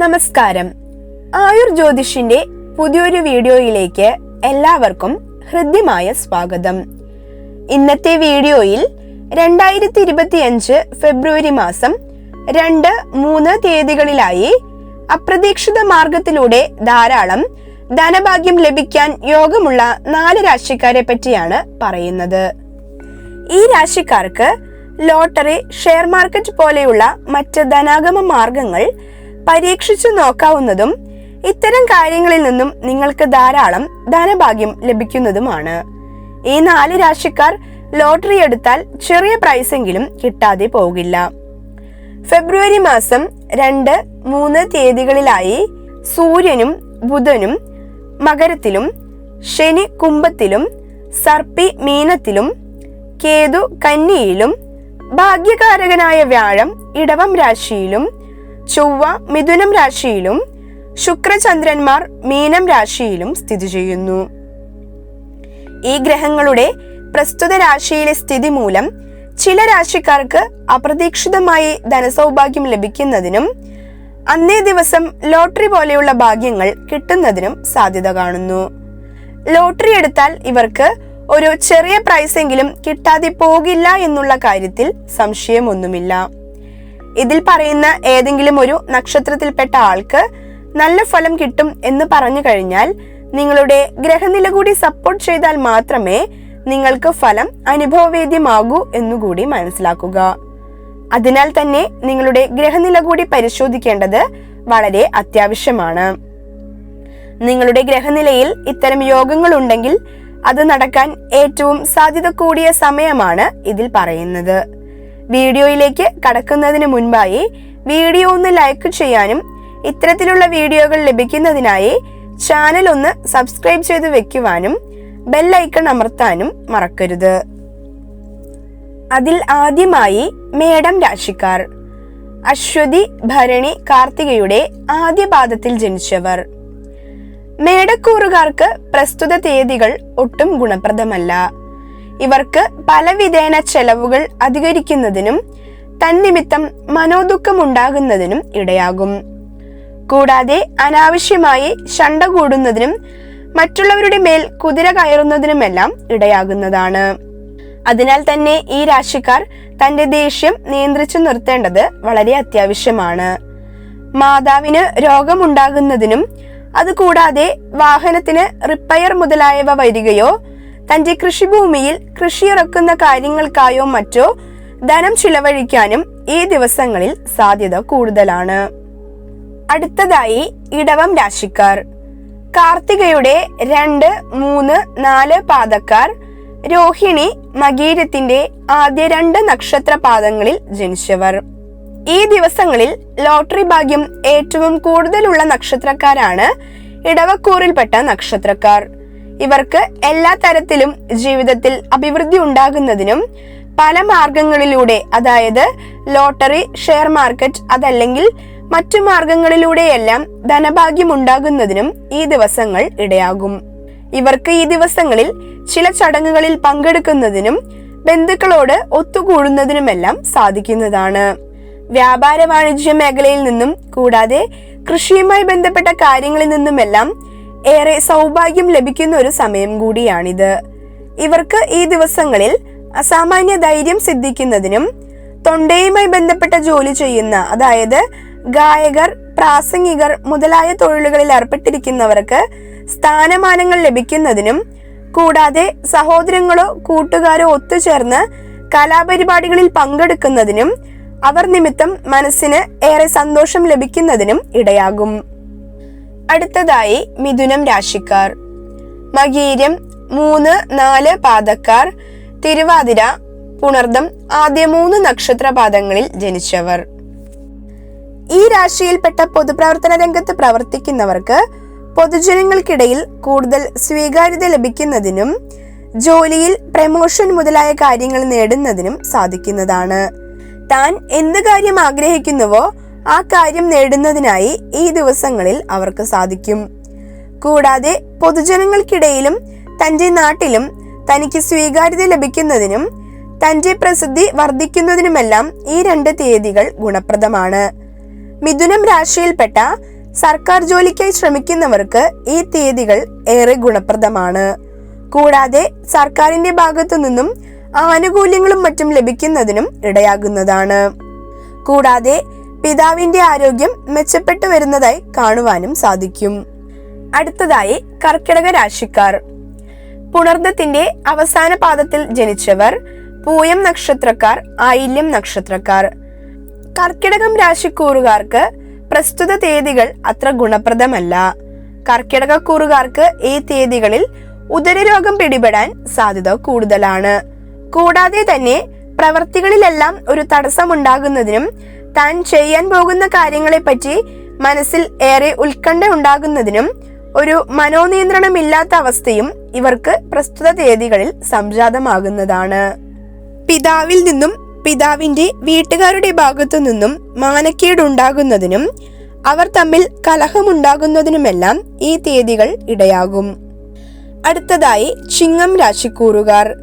നമസ്കാരം. ആയുർ ജ്യോതിഷിന്റെ പുതിയൊരു വീഡിയോയിലേക്ക് എല്ലാവർക്കും ഹൃദ്യമായ സ്വാഗതം. ഇന്നത്തെ വീഡിയോയിൽ രണ്ടായിരത്തി ഇരുപത്തിയഞ്ച് ഫെബ്രുവരി മാസം രണ്ട് മൂന്ന് തീയതികളിലായി അപ്രതീക്ഷിത മാർഗത്തിലൂടെ ധാരാളം ധനഭാഗ്യം ലഭിക്കാൻ യോഗമുള്ള നാല് രാശിക്കാരെ പറ്റിയാണ് പറയുന്നത്. ഈ രാശിക്കാർക്ക് ലോട്ടറി ഷെയർ മാർക്കറ്റ് പോലെയുള്ള മറ്റ് ധനാഗമ മാർഗങ്ങൾ പരീക്ഷിച്ചു നോക്കാവുന്നതും ഇത്തരം കാര്യങ്ങളിൽ നിന്നും നിങ്ങൾക്ക് ധാരാളം ധനഭാഗ്യം ലഭിക്കുന്നതുമാണ്. ഈ നാല് രാശിക്കാർ ലോട്ടറി എടുത്താൽ ചെറിയ പ്രൈസെങ്കിലും കിട്ടാതെ പോകില്ല. ഫെബ്രുവരി മാസം രണ്ട് മൂന്ന് തീയതികളിലായി സൂര്യനും ബുധനും മകരത്തിലും ശനി കുംഭത്തിലും സർപ്പി മീനത്തിലും കേതു കന്നിയിലും ഭാഗ്യകാരകനായ വ്യാഴം ഇടവം രാശിയിലും ചൊവ്വ മിഥുനം രാശിയിലും ശുക്രചന്ദ്രന്മാർ മീനം രാശിയിലും സ്ഥിതി ചെയ്യുന്നു. ഈ ഗ്രഹങ്ങളുടെ പ്രസ്തുത രാശിയിലെ സ്ഥിതി മൂലം ചില രാശിക്കാർക്ക് അപ്രതീക്ഷിതമായി ധനസൗഭാഗ്യം ലഭിക്കുന്നതിനും അന്നേ ദിവസം ലോട്ടറി പോലെയുള്ള ഭാഗ്യങ്ങൾ കിട്ടുന്നതിനും സാധ്യത കാണുന്നു. ലോട്ടറി എടുത്താൽ ഇവർക്ക് ഒരു ചെറിയ പ്രൈസെങ്കിലും കിട്ടാതെ പോകില്ല എന്നുള്ള കാര്യത്തിൽ സംശയമൊന്നുമില്ല. ഇതിൽ പറയുന്ന ഏതെങ്കിലും ഒരു നക്ഷത്രത്തിൽപ്പെട്ട ആൾക്ക് നല്ല ഫലം കിട്ടും എന്ന് പറഞ്ഞു കഴിഞ്ഞാൽ നിങ്ങളുടെ ഗ്രഹനില കൂടി സപ്പോർട്ട് ചെയ്താൽ മാത്രമേ നിങ്ങൾക്ക് ഫലം അനുഭവവേദ്യമാകൂ എന്നുകൂടി മനസ്സിലാക്കുക. അതിനാൽ തന്നെ നിങ്ങളുടെ ഗ്രഹനില കൂടി പരിശോധിക്കേണ്ടത് വളരെ അത്യാവശ്യമാണ്. നിങ്ങളുടെ ഗ്രഹനിലയിൽ ഇത്തരം യോഗങ്ങൾ ഉണ്ടെങ്കിൽ അത് നടക്കാൻ ഏറ്റവും സാധ്യത കൂടിയ സമയമാണ് ഇതിൽ പറയുന്നത്. വീഡിയോയിലേക്ക് കടക്കുന്നതിന് മുൻപായി വീഡിയോ ഒന്ന് ലൈക്ക് ചെയ്യാനും ഇത്തരത്തിലുള്ള വീഡിയോകൾ ലഭിക്കുന്നതിനായി ചാനൽ ഒന്ന് സബ്സ്ക്രൈബ് ചെയ്ത് വെക്കുവാനും ബെല്ലൈക്കൺ അമർത്താനും മറക്കരുത്. അതിൽ ആദ്യമായി മേഡം രാശിക്കാർ. അശ്വതി ഭരണി കാർത്തികയുടെ ആദ്യ പാദത്തിൽ ജനിച്ചവർ. മേടക്കൂറുകാർക്ക് പ്രസ്തുത തീയതികൾ ഒട്ടും ഗുണപ്രദമല്ല. ഇവർക്ക് പലവിധേന ചെലവുകൾ അധികരിക്കുന്നതിനും തന്നിമിത്തം മനോദുഃഖമുണ്ടാകുന്നതിനും ഇടയാകും. കൂടാതെ അനാവശ്യമായി ശണ്ട കൂടുന്നതിനും മറ്റുള്ളവരുടെ മേൽ കുതിര കയറുന്നതിനുമെല്ലാം ഇടയാകുന്നതാണ്. അതിനാൽ തന്നെ ഈ രാശിക്കാർ തന്റെ ദേഷ്യം നിയന്ത്രിച്ചു നിർത്തേണ്ടത് വളരെ അത്യാവശ്യമാണ്. മാതാവിന് രോഗമുണ്ടാകുന്നതിനും അതുകൂടാതെ വാഹനത്തിന് റിപ്പയർ മുതലായവ വരികയോ തന്റെ കൃഷിഭൂമിയിൽ കൃഷിയിറക്കുന്ന കാര്യങ്ങൾക്കായോ മറ്റോ ധനം ചിലവഴിക്കാനും ഈ ദിവസങ്ങളിൽ സാധ്യത കൂടുതലാണ്. അടുത്തതായി ഇടവം രാശിക്കാർ. കാർത്തികയുടെ രണ്ട് മൂന്ന് നാല് പാദക്കാർ രോഹിണി മകീരത്തിന്റെ ആദ്യ രണ്ട് നക്ഷത്ര പാദങ്ങളിൽ ജനിച്ചവർ. ഈ ദിവസങ്ങളിൽ ലോട്ടറി ഭാഗ്യം ഏറ്റവും കൂടുതലുള്ള നക്ഷത്രക്കാരാണ് ഇടവക്കൂറിൽപ്പെട്ട നക്ഷത്രക്കാർ. ഇവർക്ക് എല്ലാ തരത്തിലും ജീവിതത്തിൽ അഭിവൃദ്ധി ഉണ്ടാകുന്നതിനും പല മാർഗങ്ങളിലൂടെ അതായത് ലോട്ടറി ഷെയർ മാർക്കറ്റ് അതല്ലെങ്കിൽ മറ്റു മാർഗങ്ങളിലൂടെയെല്ലാം ധനഭാഗ്യം ഉണ്ടാകുന്നതിനും ഈ ദിവസങ്ങൾ ഇടയാകും. ഇവർക്ക് ഈ ദിവസങ്ങളിൽ ചില ചടങ്ങുകളിൽ പങ്കെടുക്കുന്നതിനും ബന്ധുക്കളോട് ഒത്തുകൂടുന്നതിനുമെല്ലാം സാധിക്കുന്നതാണ്. വ്യാപാര വാണിജ്യ മേഖലയിൽ നിന്നും കൂടാതെ കൃഷിയുമായി ബന്ധപ്പെട്ട കാര്യങ്ങളിൽ നിന്നുമെല്ലാം ഏറെ സൗഭാഗ്യം ലഭിക്കുന്ന ഒരു സമയം കൂടിയാണിത്. ഇവർക്ക് ഈ ദിവസങ്ങളിൽ അസാമാന്യ ധൈര്യം സിദ്ധിക്കുന്നതിനും തൊണ്ടയുമായി ബന്ധപ്പെട്ട ജോലി ചെയ്യുന്ന അതായത് ഗായകർ പ്രാസംഗികർ മുതലായ തൊഴിലുകളിൽ ഏർപ്പെട്ടിരിക്കുന്നവർക്ക് സ്ഥാനമാനങ്ങൾ ലഭിക്കുന്നതിനും കൂടാതെ സഹോദരങ്ങളോ കൂട്ടുകാരോ ഒത്തുചേർന്ന് കലാപരിപാടികളിൽ പങ്കെടുക്കുന്നതിനും അവർ നിമിത്തം മനസ്സിന് ഏറെ സന്തോഷം ലഭിക്കുന്നതിനും ഇടയാകും. അടുത്തതായി മിഥുനം രാശിക്കാർ. മകീരം മൂന്ന് നാല് പാദക്കാർ. തിരുവാതിര പുണർദം ആദ്യ മൂന്ന് നക്ഷത്ര പാദങ്ങളിൽ ജനിച്ചവർ. ഈ രാശിയിൽപ്പെട്ട പൊതുപ്രവർത്തന രംഗത്ത് പ്രവർത്തിക്കുന്നവർക്ക് പൊതുജനങ്ങൾക്കിടയിൽ കൂടുതൽ സ്വീകാര്യത ലഭിക്കുന്നതിനും ജോലിയിൽ പ്രമോഷൻ മുതലായ കാര്യങ്ങൾ നേടുന്നതിനും സാധിക്കുന്നതാണ്. താൻ എന്ത് കാര്യം ആഗ്രഹിക്കുന്നുവോ ആ കാര്യം നേടുന്നതിനായി ഈ ദിവസങ്ങളിൽ അവർക്ക് സാധിക്കും. കൂടാതെ പൊതുജനങ്ങൾക്കിടയിലും തന്റെ നാട്ടിലും തനിക്ക് സ്വീകാര്യത ലഭിക്കുന്നതിനും തന്റെ പ്രസിദ്ധി വർദ്ധിക്കുന്നതിനുമെല്ലാം ഈ രണ്ട് തീയതികൾ ഗുണപ്രദമാണ്. മിഥുനം രാശിയിൽപ്പെട്ട സർക്കാർ ജോലിക്കായി ശ്രമിക്കുന്നവർക്ക് ഈ തീയതികൾ ഏറെ ഗുണപ്രദമാണ്. കൂടാതെ സർക്കാരിന്റെ ഭാഗത്തു നിന്നും ആനുകൂല്യങ്ങളും മറ്റും ലഭിക്കുന്നതിനും ഇടയാകുന്നതാണ്. കൂടാതെ പിതാവിന്റെ ആരോഗ്യം മെച്ചപ്പെട്ടു വരുന്നതായി കാണുവാനും സാധിക്കും. അടുത്തതായി കർക്കിടക രാശിക്കാർ. പുണർദത്തിന്റെ അവസാന പാദത്തിൽ ജനിച്ചവർ പൂയം നക്ഷത്രക്കാർ ആയില്യം നക്ഷത്രക്കാർ. കർക്കിടകം രാശിക്കൂറുകാർക്ക് പ്രസ്തുത തീയതികൾ അത്ര ഗുണപ്രദമല്ല. കർക്കിടക കൂറുകാർക്ക് ഈ തീയതികളിൽ ഉദരരോഗം പിടിപെടാൻ സാധ്യത കൂടുതലാണ്. കൂടാതെ തന്നെ പ്രവർത്തികളിലെല്ലാം ഒരു തടസ്സമുണ്ടാകുന്നതിനും താൻ ചെയ്യാൻ പോകുന്ന കാര്യങ്ങളെപ്പറ്റി മനസ്സിൽ ഏറെ ഉത്കണ്ഠ ഉണ്ടാകുന്നതിനും ഒരു മനോനിയന്ത്രണമില്ലാത്ത അവസ്ഥയും ഇവർക്ക് പ്രസ്തുത തീയതികളിൽ സംജാതമാകുന്നതാണ്. പിതാവിൽ നിന്നും പിതാവിന്റെ വീട്ടുകാരുടെ ഭാഗത്തു നിന്നും മാനക്കേടുണ്ടാകുന്നതിനും അവർ തമ്മിൽ കലഹമുണ്ടാകുന്നതിനുമെല്ലാം ഈ തീയതികൾ ഇടയാകും. അടുത്തതായി ചിങ്ങം രാശിക്കൂറുകാർ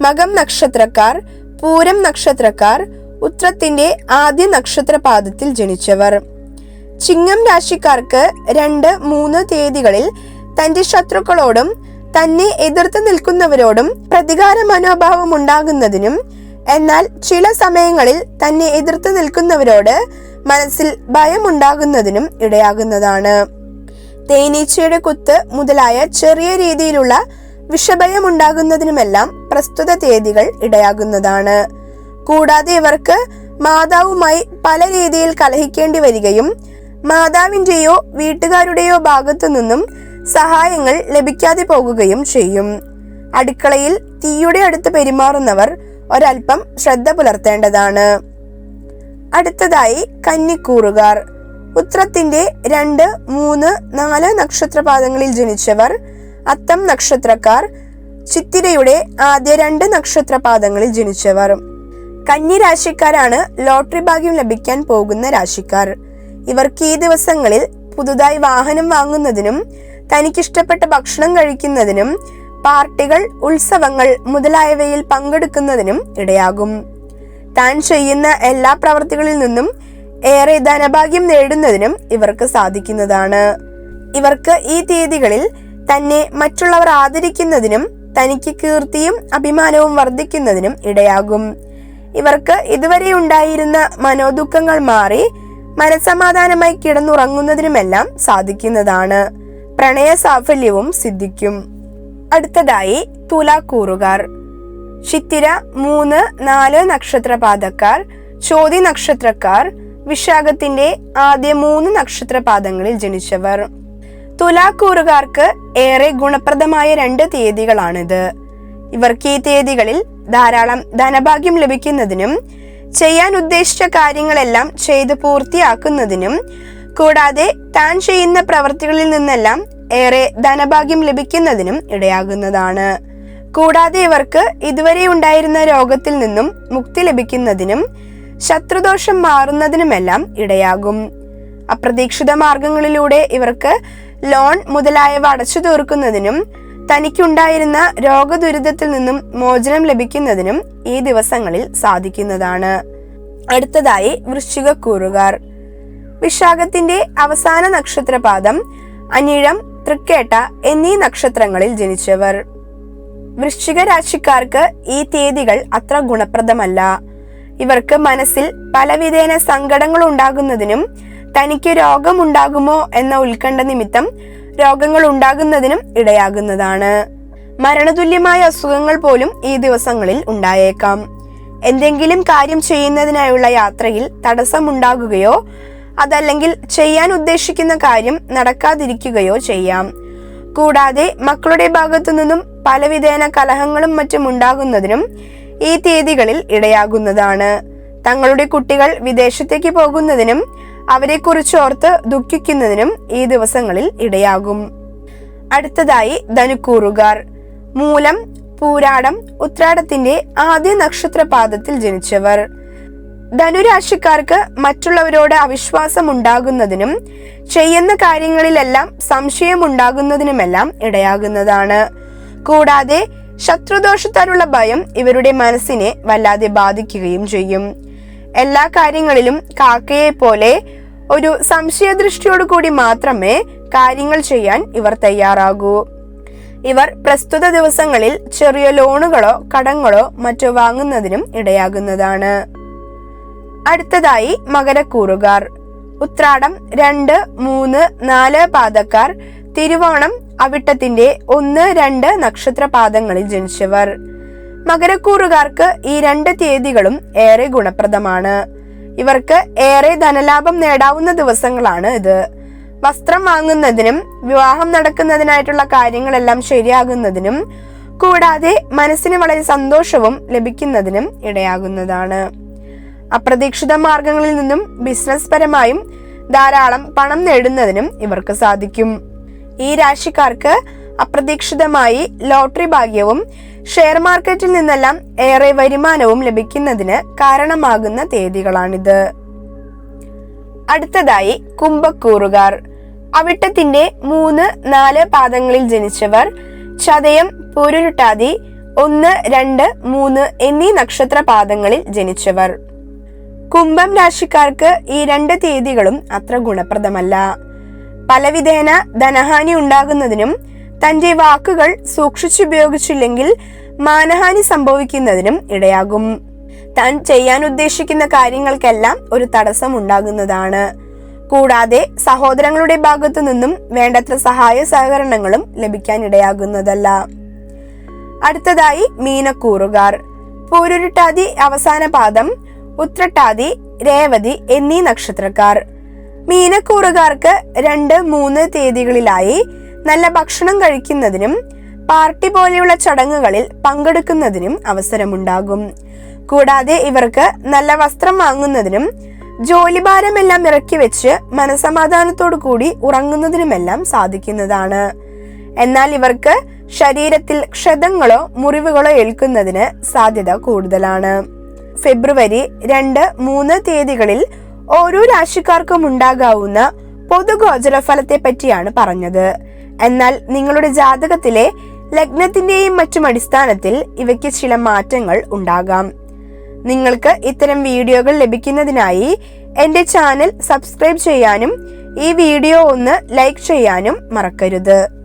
മകം നക്ഷത്രക്കാർ പൂരം നക്ഷത്രക്കാർ ഉത്രത്തിന്റെ ആദ്യ നക്ഷത്രപാദത്തിൽ ജനിച്ചവർ. ചിങ്ങം രാശിക്കാർക്ക് രണ്ട് മൂന്ന് തീയതികളിൽ തന്റെ ശത്രുക്കളോടും തന്നെ എതിർത്ത് നിൽക്കുന്നവരോടും പ്രതികാര മനോഭാവം ഉണ്ടാകുന്നതിനും എന്നാൽ ചില സമയങ്ങളിൽ തന്നെ എതിർത്ത് നിൽക്കുന്നവരോട് മനസ്സിൽ ഭയമുണ്ടാകുന്നതിനും ഇടയാകുന്നതാണ്. തേനീച്ചയുടെ കുത്ത് മുതലായ ചെറിയ രീതിയിലുള്ള വിഷഭയം ഉണ്ടാകുന്നതിനുമെല്ലാം പ്രസ്തുത തീയതികൾ ഇടയാകുന്നതാണ്. കൂടാതെ ഇവർക്ക് മാതാവുമായി പല രീതിയിൽ കലഹിക്കേണ്ടി വരികയും മാതാവിന്റെയോ വീട്ടുകാരുടെയോ ഭാഗത്തു നിന്നും സഹായങ്ങൾ ലഭിക്കാതെ പോകുകയും ചെയ്യും. അടുക്കളയിൽ തീയുടെ അടുത്ത് പെരുമാറുന്നവർ ഒരൽപ്പം ശ്രദ്ധ പുലർത്തേണ്ടതാണ്. അടുത്തതായി കന്നിക്കൂറുകാർ. ഉത്രത്തിന്റെ രണ്ട് മൂന്ന് നാല് നക്ഷത്രപാദങ്ങളിൽ ജനിച്ചവർ. അത്തം നക്ഷത്രക്കാർ. ചിത്തിരയുടെ ആദ്യ രണ്ട് നക്ഷത്രപാദങ്ങളിൽ ജനിച്ചവർ. കന്നി രാശിക്കാരാണ് ലോട്ടറി ഭാഗ്യം ലഭിക്കാൻ പോകുന്ന രാശിക്കാർ. ഇവർക്ക് ഈ ദിവസങ്ങളിൽ പുതുതായി വാഹനം വാങ്ങുന്നതിനും തനിക്കിഷ്ടപ്പെട്ട ഭക്ഷണം കഴിക്കുന്നതിനും പാർട്ടികൾ ഉത്സവങ്ങൾ മുതലായവയിൽ പങ്കെടുക്കുന്നതിനും ഇടയാകും. താൻ ചെയ്യുന്ന എല്ലാ പ്രവർത്തികളിൽ നിന്നും ഏറെ ധനഭാഗ്യം നേടുന്നതിനും ഇവർക്ക് സാധിക്കുന്നതാണ്. ഇവർക്ക് ഈ തീയതികളിൽ തന്നെ മറ്റുള്ളവർ ആദരിക്കുന്നതിനും തനിക്ക് കീർത്തിയും അഭിമാനവും വർദ്ധിക്കുന്നതിനും ഇടയാകും. ഇവർക്ക് ഇതുവരെ ഉണ്ടായിരുന്ന മനോദുഃഖങ്ങൾ മാറി മനസമാധാനമായി കിടന്നുറങ്ങുന്നതിനുമെല്ലാം സാധിക്കുന്നതാണ്. പ്രണയ സാഫല്യവും സിദ്ധിക്കും. അടുത്തതായി തുലാക്കൂറുകാർ. ചിത്തിര മൂന്ന് നാല് നക്ഷത്രപാദക്കാർ ചോതി നക്ഷത്രക്കാർ വിശാഖത്തിന്റെ ആദ്യ മൂന്ന് നക്ഷത്രപാദങ്ങളിൽ ജനിച്ചവർ. തുലാക്കൂറുകാർക്ക് ഏറെ ഗുണപ്രദമായ രണ്ട് തീയതികളാണിത്. ഇവർക്ക് ഈ തീയതികളിൽ ധാരാളം ധനഭാഗ്യം ലഭിക്കുന്നതിനും ചെയ്യാൻ ഉദ്ദേശിച്ച കാര്യങ്ങളെല്ലാം ചെയ്ത് പൂർത്തിയാക്കുന്നതിനും കൂടാതെ താൻ ചെയ്യുന്ന പ്രവർത്തികളിൽ നിന്നെല്ലാം ഏറെ ധനഭാഗ്യം ലഭിക്കുന്നതിനും ഇടയാകുന്നതാണ്. കൂടാതെ ഇവർക്ക് ഇതുവരെ ഉണ്ടായിരുന്ന രോഗത്തിൽ നിന്നും മുക്തി ലഭിക്കുന്നതിനും ശത്രുദോഷം മാറുന്നതിനുമെല്ലാം ഇടയാകും. അപ്രതീക്ഷിത മാർഗങ്ങളിലൂടെ ഇവർക്ക് ലോൺ മുതലായവ അടച്ചു തീർക്കുന്നതിനും തനിക്കുണ്ടായിരുന്ന രോഗദുരിതത്തിൽ നിന്നും മോചനം ലഭിക്കുന്നതിനും ഈ ദിവസങ്ങളിൽ സാധിക്കുന്നതാണ്. അടുത്തതായി വൃശ്ചികക്കൂറുകാർ. വിശാഖത്തിന്റെ അവസാന നക്ഷത്രപാദം അനിഴം തൃക്കേട്ട എന്നീ നക്ഷത്രങ്ങളിൽ ജനിച്ചവർ. വൃശ്ചിക രാശിക്കാർക്ക് ഈ തീയതികൾ അത്ര ഗുണപ്രദമല്ല. ഇവർക്ക് മനസ്സിൽ പലവിധേന സങ്കടങ്ങൾ ഉണ്ടാകുന്നതിനും തനിക്ക് രോഗമുണ്ടാകുമോ എന്ന ഉത്കണ്ഠ നിമിത്തം രോഗങ്ങൾ ഉണ്ടാകുന്നതിനും ഇടയാകുന്നതാണ്. മരണതുല്യമായ അസുഖങ്ങൾ പോലും ഈ ദിവസങ്ങളിൽ ഉണ്ടായേക്കാം. എന്തെങ്കിലും കാര്യം ചെയ്യുന്നതിനായുള്ള യാത്രയിൽ തടസ്സമുണ്ടാകുകയോ അതല്ലെങ്കിൽ ചെയ്യാൻ ഉദ്ദേശിക്കുന്ന കാര്യം നടക്കാതിരിക്കുകയോ ചെയ്യാം. കൂടാതെ മക്കളുടെ ഭാഗത്തു നിന്നും പലവിധേന കലഹങ്ങളും മറ്റും ഉണ്ടാകുന്നതിനും ഈ തീയതികളിൽ ഇടയാകുന്നതാണ്. തങ്ങളുടെ കുട്ടികൾ വിദേശത്തേക്ക് പോകുന്നതിനും അവരെക്കുറിച്ച് ഓർത്ത് ദുഃഖിക്കുന്നതിനും ഈ ദിവസങ്ങളിൽ ഇടയാകും. അടുത്തതായി ധനുക്കൂറുകാർ. മൂലം പൂരാടം ഉത്രാടത്തിന്റെ ആദ്യ നക്ഷത്രപാദത്തിൽ ജനിച്ചവർ. ധനുരാശിക്കാർക്ക് മറ്റുള്ളവരോട് അവിശ്വാസം ഉണ്ടാകുന്നതിനും ചെയ്യുന്ന കാര്യങ്ങളിലെല്ലാം സംശയം ഉണ്ടാകുന്നതിനുമെല്ലാം ഇടയാകുന്നതാണ്. കൂടാതെ ശത്രുദോഷത്താലുള്ള ഭയം ഇവരുടെ മനസ്സിനെ വല്ലാതെ ബാധിക്കുകയും ചെയ്യും. എല്ലാ കാര്യങ്ങളിലും കാക്കയെ പോലെ ഒരു സംശയദൃഷ്ടിയോടു കൂടി മാത്രമേ കാര്യങ്ങൾ ചെയ്യാൻ ഇവർ തയ്യാറാകൂ. ഇവർ പ്രസ്തുത ദിവസങ്ങളിൽ ചെറിയ ലോണുകളോ കടങ്ങളോ മറ്റോ വാങ്ങുന്നതിനും ഇടയാകുന്നതാണ്. അടുത്തതായി മകരക്കൂറുകാർ. ഉത്രാടം രണ്ട് മൂന്ന് നാല് പാദക്കാർ. തിരുവോണം അവിട്ടത്തിന്റെ ഒന്ന് രണ്ട് നക്ഷത്ര പാദങ്ങളിൽ ജനിച്ചവർ. മകരക്കൂറുകാർക്ക് ഈ രണ്ട് തീയതികളും ഏറെ ഗുണപ്രദമാണ്. ഇവർക്ക് ഏറെ ധനലാഭം നേടാവുന്ന ദിവസങ്ങളാണ് ഇത്. വസ്ത്രം വാങ്ങുന്നതിനും വിവാഹം നടക്കുന്നതിനായിട്ടുള്ള കാര്യങ്ങളെല്ലാം ശരിയാകുന്നതിനും കൂടാതെ മനസ്സിന് വളരെ സന്തോഷവും ലഭിക്കുന്നതിനും ഇടയാകുന്നതാണ്. അപ്രതീക്ഷിത മാർഗങ്ങളിൽ നിന്നും ബിസിനസ് പരമായും ധാരാളം പണം നേടുന്നതിനും ഇവർക്ക് സാധിക്കും. ഈ രാശിക്കാർക്ക് അപ്രതീക്ഷിതമായി ലോട്ടറി ഭാഗ്യവും ഷെയർ മാർക്കറ്റിൽ നിന്നെല്ലാം ഏറെ വരുമാനവും ലഭിക്കുന്നതിന് കാരണമാകുന്ന തീയതികളാണിത് അടുത്തതായി കുംഭക്കൂറുകാർ. അവിട്ടത്തിന്റെ മൂന്ന് നാല് പാദങ്ങളിൽ ജനിച്ചവർ ചതയം പൊരുരുട്ടാതി ഒന്ന് രണ്ട് മൂന്ന് എന്നീ നക്ഷത്ര പാദങ്ങളിൽ ജനിച്ചവർ. കുംഭം രാശിക്കാർക്ക് ഈ രണ്ട് തീയതികളും അത്ര ഗുണപ്രദമല്ല. പലവിധേന ധനഹാനി ഉണ്ടാകുന്നതിനും തന്റെ വാക്കുകൾ സൂക്ഷിച്ചുപയോഗിച്ചില്ലെങ്കിൽ മാനഹാനി സംഭവിക്കുന്നതിനും ഇടയാകും. താൻ ചെയ്യാൻ ഉദ്ദേശിക്കുന്ന കാര്യങ്ങൾക്കെല്ലാം ഒരു തടസ്സം ഉണ്ടാകുന്നതാണ്. കൂടാതെ സഹോദരങ്ങളുടെ ഭാഗത്തു നിന്നും വേണ്ടത്ര സഹായ സഹകരണങ്ങളും ലഭിക്കാൻ ഇടയാകുന്നതല്ല. അടുത്തതായി മീനക്കൂറുകാർ. പൂരുരുട്ടാതി അവസാന പാദം ഉത്രട്ടാതി രേവതി എന്നീ നക്ഷത്രക്കാർ. മീനക്കൂറുകാർക്ക് രണ്ട് മൂന്ന് തീയതികളിലായി നല്ല ഭക്ഷണം കഴിക്കുന്നതിനും പാർട്ടി പോലെയുള്ള ചടങ്ങുകളിൽ പങ്കെടുക്കുന്നതിനും അവസരമുണ്ടാകും. കൂടാതെ ഇവർക്ക് നല്ല വസ്ത്രം വാങ്ങുന്നതിനും ജോലിഭാരമെല്ലാം ഇറക്കി വെച്ച് മനസമാധാനത്തോടു കൂടി ഉറങ്ങുന്നതിനുമെല്ലാം സാധിക്കുന്നതാണ്. എന്നാൽ ഇവർക്ക് ശരീരത്തിൽ ക്ഷതങ്ങളോ മുറിവുകളോ ഏൽക്കുന്നതിന് സാധ്യത കൂടുതലാണ്. ഫെബ്രുവരി രണ്ട് മൂന്ന് തീയതികളിൽ ഓരോ രാശിക്കാർക്കും ഉണ്ടാകാവുന്ന പൊതുഗോചര ഫലത്തെ പറ്റിയാണ് പറഞ്ഞത്. എന്നാൽ നിങ്ങളുടെ ജാതകത്തിലെ ലഗ്നത്തിന്റെയും മറ്റും അടിസ്ഥാനത്തിൽ ഇവയ്ക്ക് ചില മാറ്റങ്ങൾ ഉണ്ടാകാം. നിങ്ങൾക്ക് ഇത്തരം വീഡിയോകൾ ലഭിക്കുന്നതിനായി എന്റെ ചാനൽ സബ്സ്ക്രൈബ് ചെയ്യാനും ഈ വീഡിയോ ഒന്ന് ലൈക്ക് ചെയ്യാനും മറക്കരുത്.